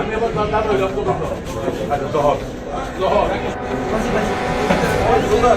আমি আমার দাদা লক্ষ্য করব আচ্ছা দহর দহর সুন্দর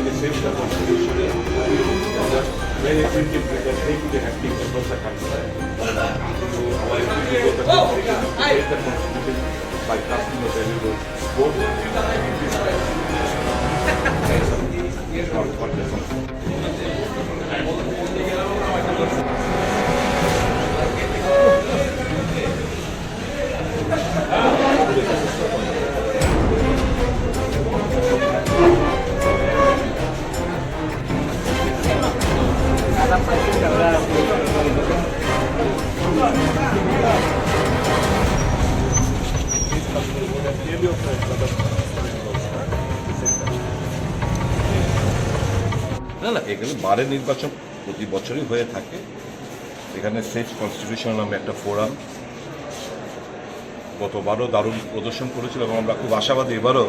and the same type of solution as a very effective across the country. So our ability to the country to create the constitution by casting a valuable vote. না না, এখানে বারের নির্বাচন প্রতি বছরই হয়ে থাকে। এখানে সেফ কনস্টিটিউশন নামে একটা ফোরাম গতবারও দারুণ প্রদর্শন করেছিল এবং আমরা খুব আশাবাদী এবারও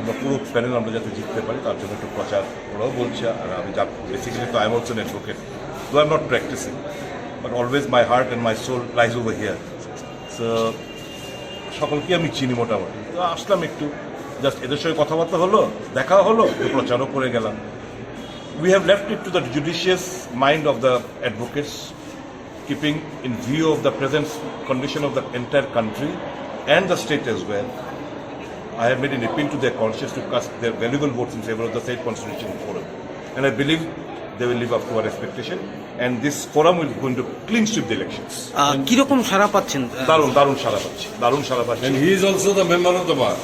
আমরা পুরো প্যানেল আমরা যাতে জিততে পারি, তার জন্য একটু প্রচার ওরাও বলছে। আর আমি যা বেসিক্যালি তো I am advocate I am not practising but always my heart and my soul lies over here so সকলকে আমি চিনি মোটামুটি তো আসলাম একটু জাস্ট এদের সঙ্গে কথাবার্তা হলো দেখা হলো প্রচারও করে গেলাম we have left it to the judicious mind of the advocates, keeping in view of the present condition of the entire country and the state as well. I have made an appeal to their conscience to cast their valuable votes in favor of the state constitution forum. And I believe they will live up to our expectation. And this forum will going to clean sweep the elections. কীরকম সারা পাচ্ছেন দারুণ দারুণ সারা পাচ্ছি দারুণ সারা পাচ্ছি And he is also the member of the bar.